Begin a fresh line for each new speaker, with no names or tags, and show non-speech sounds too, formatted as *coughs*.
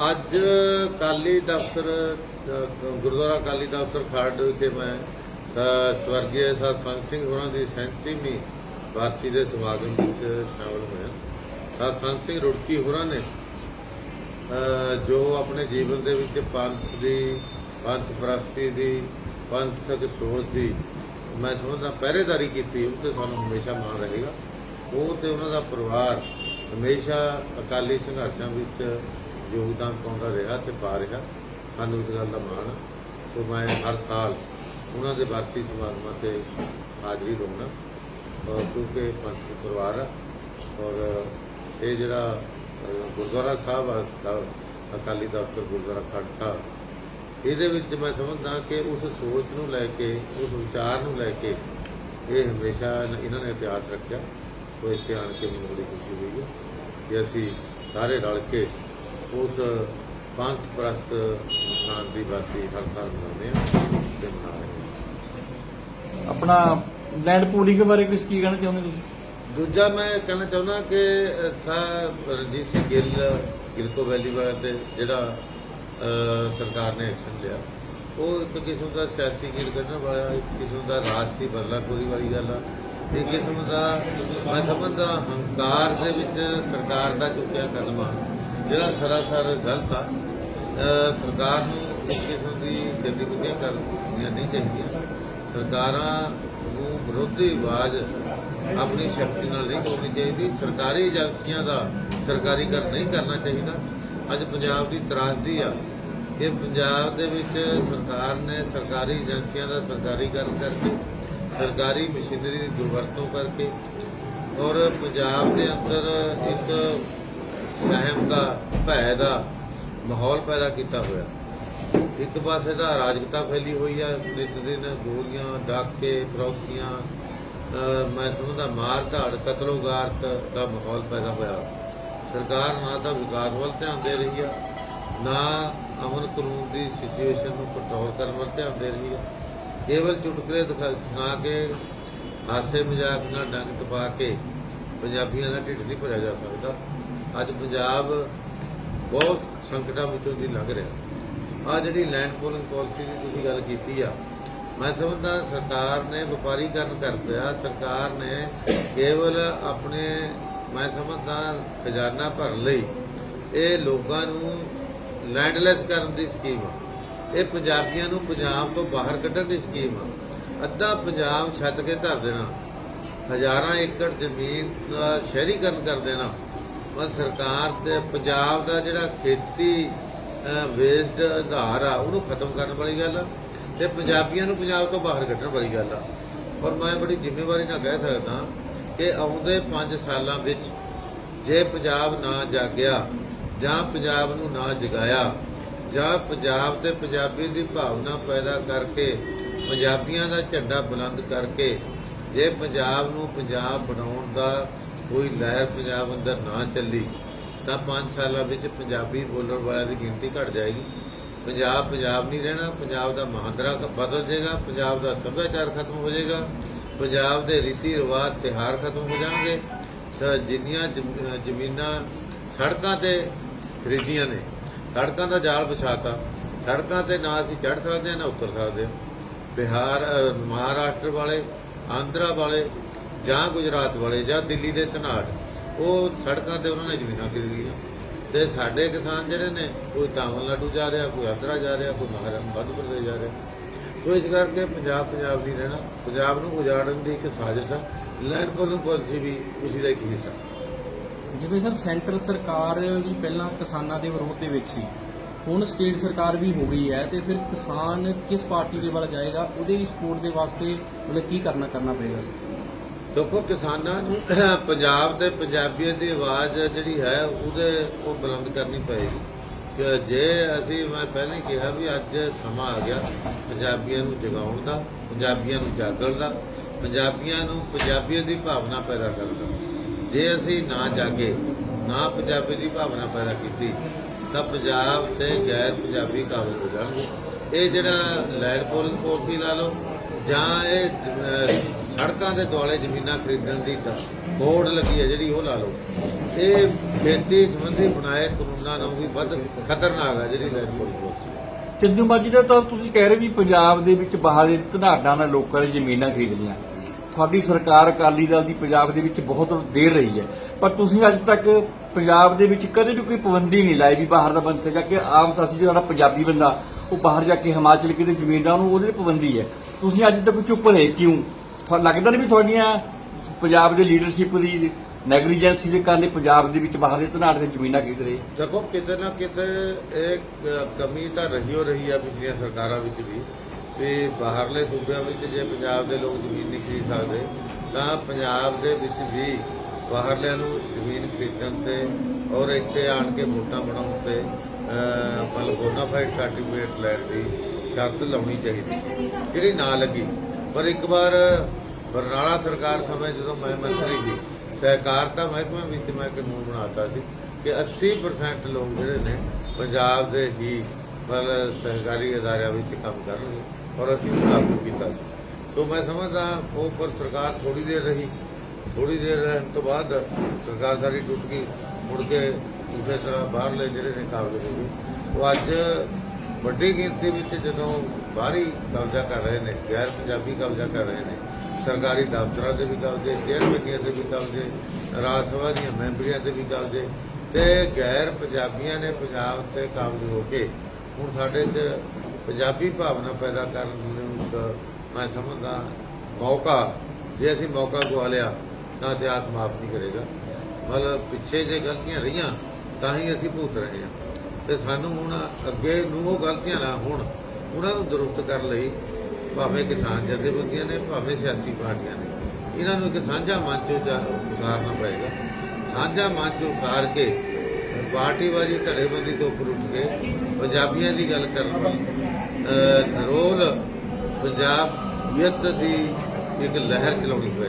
ਅੱਜ ਕਾਲੀ ਦਫ਼ਤਰ ਗੁਰਦੁਆਰਾ ਕਾਲੀ ਦਫ਼ਤਰ ਖਰੜ ਵਿਖੇ ਮੈਂ ਸਵਰਗੀ ਸਾਧ ਸੰਤ ਸਿੰਘ ਹੋਰਾਂ ਦੀ 37ਵੀਂ ਵਾਰਸੀ ਦੇ ਸਮਾਗਮ ਵਿੱਚ ਸ਼ਾਮਲ ਹੋਇਆ। ਸੰਤ ਸਿੰਘ ਰੁੜਕੀ ਹੋਰਾਂ ਨੇ ਜੋ ਆਪਣੇ ਜੀਵਨ ਦੇ ਵਿੱਚ ਪੰਥ ਦੀ, ਪੰਥ ਪ੍ਰਸਤੀ ਦੀ ਪੰਥਕ ਸੋਚ ਦੀ ਮੈਂ ਸਮਝਦਾ ਪਹਿਰੇਦਾਰੀ ਕੀਤੀ, ਉਹ ਤੇ ਸਾਨੂੰ ਹਮੇਸ਼ਾ ਮਾਣ ਰਹੇਗਾ। ਉਹ ਤੇ ਉਹਨਾਂ ਦਾ ਪਰਿਵਾਰ ਹਮੇਸ਼ਾ ਅਕਾਲੀ ਸੰਘਰਸ਼ਾਂ ਵਿੱਚ ਯੋਗਦਾਨ ਪਾਉਂਦਾ ਰਿਹਾ ਤੇ ਪਾ ਰਿਹਾ। ਸਾਨੂੰ ਇਸ ਗੱਲ ਦਾ ਮਾਣ ਆ। ਸੋ ਮੈਂ ਹਰ ਸਾਲ ਉਹਨਾਂ ਦੇ ਵਾਰਸੀ ਸਮਾਗਮਾਂ ਤੇ ਹਾਜ਼ਰੀ ਲਾਉਣਾ ਔਰ ਕਿਉਂਕਿ ਪੰਥ ਪਰਿਵਾਰ ਆ। ਔਰ ਇਹ ਜਿਹੜਾ ਗੁਰਦੁਆਰਾ ਸਾਹਿਬ ਆ ਅਕਾਲੀ ਦਫ਼ਤਰ ਗੁਰਦੁਆਰਾ ਖੜ ਸਾਹਿਬ ਇਹਦੇ ਵਿੱਚ ਮੈਂ ਸਮਝਦਾ ਕਿ ਉਸ ਸੋਚ ਨੂੰ ਲੈ ਕੇ, ਉਸ ਵਿਚਾਰ ਨੂੰ ਲੈ ਕੇ ਇਹ ਹਮੇਸ਼ਾ ਇਹਨਾਂ ਨੇ ਇਤਿਹਾਸ ਰੱਖਿਆ। ਸੋ ਇੱਥੇ ਆਣ ਕੇ ਮੈਨੂੰ ਬੜੀ ਖੁਸ਼ੀ ਹੋਈ ਹੈ ਕਿ ਅਸੀਂ ਸਾਰੇ ਰਲ ਕੇ ਉਸ ਪੰਥ ਪ੍ਰਸਤ ਇਨਸਾਨ ਦੀ ਵਾਸੀ ਹਰ ਸਾਲ ਮਨਾਉਂਦੇ ਹਾਂ ਤੇ ਮਨਾ ਰਹੇ ਹਾਂ
ਆਪਣਾ ਲੈਂਡ ਪੂਲਿੰਗ ਬਾਰੇ ਕੁਝ ਕੀ ਕਹਿਣਾ ਚਾਹੁੰਦੇ ਤੁਸੀਂ?
ਦੂਜਾ ਮੈਂ ਕਹਿਣਾ ਚਾਹੁੰਦਾ ਕਿ ਸਾ ਰਣਜੀਤ ਸਿੰਘ ਗਿੱਲ ਗਿਲਕੋ ਵੈਲੀ ਵਾਲਾ ਤੇ ਜਿਹੜਾ ਸਰਕਾਰ ਨੇ ਐਕਸ਼ਨ ਲਿਆ ਉਹ ਇੱਕ ਕਿਸਮ ਦਾ ਸਿਆਸੀ ਗੀਲ ਕੱਢਣ ਵਾਲਾ ਇੱਕ ਕਿਸਮ ਦਾ ਰਾਜਸੀ ਬਦਲਾਖੋਰੀ ਵਾਲੀ ਗੱਲ ਆ ਇੱਕ ਕਿਸਮ ਦਾ ਮੈਂ ਸਮਝਦਾ ਹੰਕਾਰ ਦੇ ਵਿੱਚ ਸਰਕਾਰ ਦਾ ਚੁੱਕਿਆ ਕਦਮ ਆ। ਜਿਹੜਾ ਸਰਾਸਰ ਗਲਤ ਆ ਸਰਕਾਰ ਨੂੰ ਇਸ ਕਿਸਮ ਦੀ ਗਤੀਵਿਧੀਆਂ ਕਰਨੀਆਂ ਨਹੀਂ ਚਾਹੀਦੀਆਂ। ਸਰਕਾਰਾਂ ਨੂੰ ਵਿਰੋਧੀ ਆਵਾਜ਼ ਆਪਣੀ ਸ਼ਕਤੀ ਨਾਲ ਨਹੀਂ ਹੋਣੀ ਚਾਹੀਦੀ। ਸਰਕਾਰੀ ਏਜੰਸੀਆਂ ਦਾ ਸਰਕਾਰੀਕਰਨ ਨਹੀਂ ਕਰਨਾ ਚਾਹੀਦਾ। ਅੱਜ ਪੰਜਾਬ ਦੀ ਤਰਾਸਦੀ ਆ ਕਿ ਪੰਜਾਬ ਦੇ ਵਿੱਚ ਸਰਕਾਰ ਨੇ ਸਰਕਾਰੀ ਏਜੰਸੀਆਂ ਦਾ ਸਰਕਾਰੀਕਰਨ ਕਰਕੇ, ਸਰਕਾਰੀ ਮਸ਼ੀਨਰੀ ਦੀ ਦੁਰਵਰਤੋਂ ਕਰਕੇ ਔਰ ਪੰਜਾਬ ਦੇ ਅੰਦਰ ਇੱਕ ਸਹਿਮ ਦਾ, ਭੈ ਦਾ ਮਾਹੌਲ ਪੈਦਾ ਕੀਤਾ ਹੋਇਆ। ਇੱਕ ਪਾਸੇ ਦਾ ਅਰਾਜਕਤਾ ਫੈਲੀ ਹੋਈ ਆ, ਨਿਤ ਦਿਨ ਗੋਲੀਆਂ, ਡਾਕੇ, ਫਰੋਕੀਆਂ ਮੈਂ ਸਮਝਦਾ ਮਾਰ ਧਾੜ ਕਤਲੋਗਾਰਤ ਦਾ ਮਾਹੌਲ ਪੈਦਾ ਹੋਇਆ। ਸਰਕਾਰ ਨਾ ਤਾਂ ਵਿਕਾਸ ਵੱਲ ਧਿਆਨ ਦੇ ਰਹੀ ਆ, ਨਾ ਅਮਨ ਕਾਨੂੰਨ ਦੀ ਸਿਚੁਏਸ਼ਨ ਨੂੰ ਕੰਟਰੋਲ ਕਰਨ ਵੱਲ ਧਿਆਨ ਦੇ ਰਹੀ ਆ। ਕੇਵਲ ਚੁਟਕਲੇ ਦਿਖਾ ਸੁਣਾ ਕੇ ਹਾਸੇ ਮਜ਼ਾਕ ਨਾਲ ਡੰਗ ਟਪਾ ਕੇ ਪੰਜਾਬੀਆਂ ਦਾ ਢਿੱਡ ਨਹੀਂ ਭਰਿਆ ਜਾ ਸਕਦਾ। ਅੱਜ ਪੰਜਾਬ ਬਹੁਤ ਸੰਕਟਾਂ ਵਿੱਚੋਂ ਦੀ ਲੰਘ ਰਿਹਾ। ਆ ਜਿਹੜੀ ਲੈਂਡ ਪੋਲਿੰਗ ਪਾਲਿਸੀ ਦੀ ਤੁਸੀਂ ਗੱਲ ਕੀਤੀ ਆ, ਮੈਂ ਸਮਝਦਾ ਸਰਕਾਰ ਨੇ ਵਪਾਰੀਕਰਨ ਕਰ ਦਿੱਤਾ। ਸਰਕਾਰ ਨੇ ਕੇਵਲ ਆਪਣੇ, ਮੈਂ ਸਮਝਦਾ ਖਜ਼ਾਨਾ ਭਰਨ ਲਈ ਇਹ ਲੋਕਾਂ ਨੂੰ ਲੈਂਡਲੈਸ ਕਰਨ ਦੀ ਸਕੀਮ ਆ। ਇਹ ਪੰਜਾਬੀਆਂ ਨੂੰ ਪੰਜਾਬ ਤੋਂ ਬਾਹਰ ਕੱਢਣ ਦੀ ਸਕੀਮ ਆ। ਅੱਧਾ ਪੰਜਾਬ ਛੱਤ ਕੇ ਧਰ ਦੇਣਾ। ਹਜ਼ਾਰਾਂ ਏਕੜ ਜ਼ਮੀਨ ਦਾ ਸ਼ਹਿਰੀਕਰਨ ਕਰ ਦੇਣਾ। ਪਰ ਸਰਕਾਰ ਤੇ ਪੰਜਾਬ ਦਾ ਜਿਹੜਾ ਖੇਤੀ ਵੇਸਡ ਆਧਾਰ ਆ, ਉਹਨੂੰ ਖਤਮ ਕਰਨ ਵਾਲੀ ਗੱਲ ਆ ਤੇ ਪੰਜਾਬੀਆਂ ਨੂੰ ਪੰਜਾਬ ਤੋਂ ਬਾਹਰ ਕੱਢਣ ਵਾਲੀ ਗੱਲ ਆ। ਔਰ ਮੈਂ ਬੜੀ ਜ਼ਿੰਮੇਵਾਰੀ ਨਾਲ ਕਹਿ ਸਕਦਾ ਕਿ ਆਉਂਦੇ 5 ਸਾਲਾਂ ਵਿੱਚ ਜੇ ਪੰਜਾਬ ਨਾ ਜਾਗਿਆ, ਜਾਂ ਪੰਜਾਬ ਨੂੰ ਨਾ ਜਗਾਇਆ, ਜਾਂ ਪੰਜਾਬ ਤੇ ਪੰਜਾਬੀ ਦੀ ਭਾਵਨਾ ਪੈਦਾ ਕਰਕੇ, ਪੰਜਾਬੀਆਂ ਦਾ ਝੰਡਾ ਬੁਲੰਦ ਕਰਕੇ ਜੇ ਪੰਜਾਬ ਨੂੰ ਪੰਜਾਬ ਬਣਾਉਣ ਦਾ ਕੋਈ ਲਹਿਰ ਪੰਜਾਬ ਅੰਦਰ ਨਾ ਚੱਲੀ, ਤਾਂ 5 ਸਾਲਾਂ ਵਿੱਚ ਪੰਜਾਬੀ ਬੋਲਣ ਵਾਲਿਆਂ ਦੀ ਗਿਣਤੀ ਘਟ ਜਾਏਗੀ। ਪੰਜਾਬ ਪੰਜਾਬ ਨਹੀਂ ਰਹਿਣਾ, ਪੰਜਾਬ ਦਾ ਮਹਾਂਦਰਾ ਬਦਲ ਜਾਏਗਾ, ਪੰਜਾਬ ਦਾ ਸੱਭਿਆਚਾਰ ਖਤਮ ਹੋ ਜਾਏਗਾ, ਪੰਜਾਬ ਦੇ ਰੀਤੀ ਰਿਵਾਜ ਤਿਹਾਰ ਖਤਮ ਹੋ ਜਾਣਗੇ। ਸ- ਜਿੰਨੀਆਂ ਜ਼ਮ- ਜ਼ਮੀਨਾਂ ਸੜਕਾਂ ਤੇ ਖਰੀਦੀਆਂ ਨੇ, ਸੜਕਾਂ ਦਾ ਜਾਲ ਵਿਛਾਤਾ, ਸੜਕਾਂ ਤੇ ਨਾ ਅਸੀਂ ਚੜ੍ਹ ਸਕਦੇ ਹਾਂ ਨਾ ਉਤਰ ਸਕਦੇ। ਹਾਂ ਬਿਹਾਰ ਮਹਾਰਾਸ਼ਟਰ ਵਾਲੇ ਆਂਧਰਾ ਵਾਲੇ ਜਾਂ ਗੁਜਰਾਤ ਵਾਲੇ ਜਾਂ ਦਿੱਲੀ ਦੇ ਧਨਾੜ, ਉਹ ਸੜਕਾਂ ਤੇ ਉਹਨਾਂ ਨੇ ਜ਼ਮੀਨਾਂ ਖਰੀਦ ਲਈਆਂ ਤੇ ਸਾਡੇ ਕਿਸਾਨ ਜਿਹੜੇ ਨੇ, ਕੋਈ ਤਾਮਿਲਨਾਡੂ ਜਾ ਰਿਹਾ, ਕੋਈ ਆਂਧਰਾ ਜਾ ਰਿਹਾ, ਕੋਈ ਮਹਾਰਾਸ਼ਟਰ ਮੱਧ ਪ੍ਰਦੇਸ਼ ਜਾ ਰਿਹਾ। ਸੋ ਇਸ ਕਰਕੇ ਪੰਜਾਬ ਪੰਜਾਬ ਨਹੀਂ ਰਹਿਣਾ, ਪੰਜਾਬ ਨੂੰ ਉਜਾੜਨ ਦੀ ਇੱਕ ਸਾਜ਼ਿਸ਼ ਹੈ ਲੈਂਡ ਪੋਲਿੰਗ ਪਾਲਿਸੀ ਵੀ ਉਸੇ ਦਾ ਇੱਕ ਹਿੱਸਾ।
ਜਿਵੇਂ ਸਰ, ਸੈਂਟਰ ਸਰਕਾਰ ਵੀ ਪਹਿਲਾਂ ਕਿਸਾਨਾਂ ਦੇ ਵਿਰੋਧ ਦੇ ਵਿੱਚ ਸੀ। ਹੁਣ ਸਟੇਟ ਸਰਕਾਰ ਵੀ ਹੋ ਗਈ ਹੈ ਤੇ ਫਿਰ ਕਿਸਾਨ ਕਿਸ ਪਾਰਟੀ ਦੇ ਵੱਲ ਜਾਏਗਾ, ਉਹਦੇ ਵੀ ਸਪੋਰਟ ਦੇ ਵਾਸਤੇ ਮਤਲਬ ਕੀ ਕਰਨਾ ਕਰਨਾ ਪਏਗਾ
ਦੇਖੋ, ਕਿਸਾਨਾਂ ਨੂੰ *coughs* ਪੰਜਾਬ ਤੇ ਪੰਜਾਬੀਅਤ ਦੀ ਆਵਾਜ਼ ਜਿਹੜੀ ਹੈ, ਉਹਦੇ ਉਹ ਬੁਲੰਦ ਕਰਨੀ ਪਏਗੀ। ਕਿ ਜੇ ਅਸੀਂ, ਮੈਂ ਪਹਿਲਾਂ ਹੀ ਕਿਹਾ ਵੀ ਅੱਜ ਸਮਾਂ ਆ ਗਿਆ ਪੰਜਾਬੀਆਂ ਨੂੰ ਜਗਾਉਣ ਦਾ, ਪੰਜਾਬੀਆਂ ਨੂੰ ਜਾਗਣ ਦਾ, ਪੰਜਾਬੀਆਂ ਨੂੰ ਪੰਜਾਬੀਅਤ ਦੀ ਭਾਵਨਾ ਪੈਦਾ ਕਰਨ ਦਾ। ਜੇ ਅਸੀਂ ਨਾ ਜਾਗੇ, ਨਾ ਪੰਜਾਬੀ ਦੀ ਭਾਵਨਾ ਪੈਦਾ ਕੀਤੀ ਤਾਂ ਪੰਜਾਬ ਤੇ ਗੈਰ ਪੰਜਾਬੀ ਕਾਬੂ ਹੋ ਜਾਣਗੇ। ਇਹ ਜਿਹੜਾ ਲੈਂਡ ਪੋਲਿੰਗ ਪਾਲਿਸੀ ਲਾ ਲਓ, ਜਾਂ ਇਹ ਸੜਕਾਂ ਦੇ ਦੁਆਲੇ ਜ਼ਮੀਨਾਂ ਖਰੀਦਣ ਦੀ ਬੋਰਡ ਲੱਗੀ ਹੈ ਜਿਹੜੀ ਉਹ ਲਾ ਲਓ। ਇਹ ਖੇਤੀ ਸੰਬੰਧੀ ਬਣਾਏ ਕਾਨੂੰਨਾਂ ਨੂੰ ਵੀ ਵੱਧ ਖਤਰਨਾਕ ਹੈ ਜਿਹੜੀ land pooling policy
Chandu Maji ਦਾ ਤਾਂ ਤੁਸੀਂ ਕਹਿ ਰਹੇ ਵੀ ਪੰਜਾਬ ਦੇ ਵਿੱਚ ਬਾਹਰ ਦੇ ਨਾਲ ਲੋਕਾਂ ਨੇ ਜ਼ਮੀਨਾਂ ਖਰੀਦ ਲਈਆਂ। ਤੁਹਾਡੀ ਸਰਕਾਰ ਅਕਾਲੀ ਦਲ ਦੀ ਪੰਜਾਬ ਦੇ ਵਿੱਚ ਬਹੁਤ ਦੇਰ ਰਹੀ ਹੈ। ਪਰ ਤੁਸੀਂ ਅੱਜ ਤੱਕ ਪੰਜਾਬ ਦੇ ਵਿੱਚ ਕਦੇ ਵੀ ਕੋਈ ਪਾਬੰਦੀ ਨਹੀਂ ਲਾਈ ਵੀ ਬਾਹਰ ਦਾ ਬੰਦਾ ਜਾ ਕੇ ਆਮ ਅਸੀਂ ਜਿਹੜਾ ਪੰਜਾਬੀ ਬੰਦਾ, ਉਹ ਬਾਹਰ ਜਾ ਕੇ ਹਿਮਾਚਲ ਕਿਤੇ ਜ਼ਮੀਨ ਦਾ ਉਹਨੂੰ ਉਹਦੇ ਪਾਬੰਦੀ ਹੈ। ਤੁਸੀਂ ਅੱਜ ਤੱਕ ਚੁੱਪ ਰਹੇ ਕਿਉਂ? ਲੱਗਦਾ ਨਹੀਂ ਵੀ ਤੁਹਾਡੀਆਂ ਪੰਜਾਬ ਦੇ ਲੀਡਰਸ਼ਿਪ ਦੀ ਨੈਗਲੀਜੈਂਸੀ ਦੇ ਕਾਰਨ ਪੰਜਾਬ ਦੇ ਵਿੱਚ ਬਾਹਰ ਦੇ ਧਨਾੜ ਦੇ ਜ਼ਮੀਨਾਂ ਖਰੀਦ ਰਹੇ।
ਦੇਖੋ, ਕਿਤੇ ਨਾ ਕਿਤੇ ਇੱਕ ਕਮੀ ਤਾਂ ਰਹੀ ਹੋ ਰਹੀ ਆ ਪਿਛਲੀਆਂ ਸਰਕਾਰਾਂ ਵਿੱਚ ਵੀ। ਵੀ ਬਾਹਰਲੇ ਸੂਬਿਆਂ ਵਿੱਚ ਜੇ ਪੰਜਾਬ ਦੇ ਲੋਕ ਜ਼ਮੀਨ ਨਹੀਂ ਖਰੀਦ ਸਕਦੇ, ਤਾਂ ਪੰਜਾਬ ਦੇ ਵਿੱਚ ਵੀ ਬਾਹਰਲਿਆਂ ਨੂੰ ਜ਼ਮੀਨ ਖਰੀਦਣ ਤੇ ਔਰ ਇੱਥੇ ਆਣ ਕੇ ਵੋਟਾਂ ਬਣਾਉਣ ਤੇ ਮਤਲਬ ਬੋਨਾਫਾਈਡ ਸਰਟੀਫਿਕੇਟ ਲੈਣ ਦੀ ਸ਼ਰਤ ਲਾਉਣੀ ਚਾਹੀਦੀ ਸੀ, ਜਿਹੜੀ ਨਾ ਲੱਗੀ। ਪਰ ਇੱਕ ਵਾਰ ਬਰਨਾਲਾ ਸਰਕਾਰ ਸਮੇਂ ਜਦੋਂ ਮੈਂ ਮੰਤਰੀ ਸੀ ਸਹਿਕਾਰਤਾ ਮਹਿਕਮੇ ਵਿੱਚ ਮੈਂ ਕਾਨੂੰਨ ਬਣਾਤਾ ਸੀ ਕਿ 80% ਲੋਕ ਜਿਹੜੇ ਨੇ, ਪੰਜਾਬ ਦੇ ਹੀ ਮਤਲਬ ਸਹਿਕਾਰੀ ਅਦਾਰਿਆਂ ਵਿੱਚ ਕੰਮ ਕਰਨਗੇ। ਔਰ ਅਸੀਂ ਉਹ ਲਾਗੂ ਕੀਤਾ ਸੀ। ਸੋ ਮੈਂ ਸਮਝਦਾ ਉਹ ਪਰ ਸਰਕਾਰ ਥੋੜੀ ਦੇਰ ਰਹੀ। ਥੋੜੀ ਦੇਰ ਰਹਿਣ ਤੋਂ ਬਾਅਦ ਸਰਕਾਰ ਸਾਰੀ ਟੁੱਟ ਗਈ। ਮੁੜ ਕੇ ਉਸੇ ਤਰ੍ਹਾਂ ਬਾਹਰਲੇ ਜਿਹੜੇ ਨੇ ਕਾਬਲ ਹੋ ਗਏ ਉਹ ਅੱਜ ਵੱਡੀ ਗਿਣਤੀ ਵਿੱਚ ਜਦੋਂ ਬਾਹਰੀ ਕਬਜ਼ਾ ਕਰ ਰਹੇ ਨੇ, ਗੈਰ ਪੰਜਾਬੀ ਕਬਜ਼ਾ ਕਰ ਰਹੇ ਨੇ, ਸਰਕਾਰੀ ਦਫ਼ਤਰਾਂ ਦੇ ਵੀ ਕਬਜ਼ੇ ਚੇਅਰਮੈਨੀਆਂ ਦੇ ਵੀ ਕਬਜ਼ੇ, ਰਾਜ ਸਭਾ ਦੀਆਂ ਮੈਂਬਰੀਆਂ ਦੇ ਵੀ ਕਬਜ਼ੇ ਤੇ ਗੈਰ ਪੰਜਾਬੀਆਂ ਨੇ ਪੰਜਾਬ ਤੇ ਕਾਬਜ਼ ਹੋ ਕੇ ਹੁਣ ਸਾਡੇ 'ਚ ਪੰਜਾਬੀ ਭਾਵਨਾ ਪੈਦਾ ਕਰਨ ਨੂੰ ਇੱਕ ਮੈਂ ਸਮਝਦਾ ਮੌਕਾ, ਜੇ ਅਸੀਂ ਮੌਕਾ ਗਵਾ ਲਿਆ, ਤਾਂ ਇਤਿਹਾਸ ਮਾਫ ਨਹੀਂ ਕਰੇਗਾ। ਮਤਲਬ ਪਿੱਛੇ ਜੇ ਗਲਤੀਆਂ ਰਹੀਆਂ, ਤਾਂ ਹੀ ਅਸੀਂ ਭੁਗਤ ਰਹੇ ਹਾਂ। ਤੇ ਸਾਨੂੰ ਹੁਣ ਅੱਗੇ ਨੂੰ ਉਹ ਗਲਤੀਆਂ ਨਾ ਹੋਣ, ਉਹਨਾਂ ਨੂੰ ਦਰੁਸਤ ਕਰਨ ਲਈ ਭਾਵੇਂ ਕਿਸਾਨ ਜਥੇਬੰਦੀਆਂ ਨੇ, ਭਾਵੇਂ ਸਿਆਸੀ ਪਾਰਟੀਆਂ ਨੇ, ਇਹਨਾਂ ਨੂੰ ਇੱਕ ਸਾਂਝਾ ਮੰਚ ਉਸਾਰਨਾ ਪਏਗਾ। ਸਾਂਝਾ ਮੰਚ ਉਸਾਰ ਕੇ ਪਾਰਟੀਵਾਦੀ ਧੜੇਬੰਦੀ ਤੋਂ ਉੱਪਰ ਉੱਠ ਕੇ ਪੰਜਾਬੀਆਂ ਦੀ ਗੱਲ ਕਰਨ ਅਹ, ਰੋਲ ਪੰਜਾਬੀਅਤ ਦੀ ਇੱਕ ਲਹਿਰ ਚਲਾਉਣੀ ਪਏਗੀ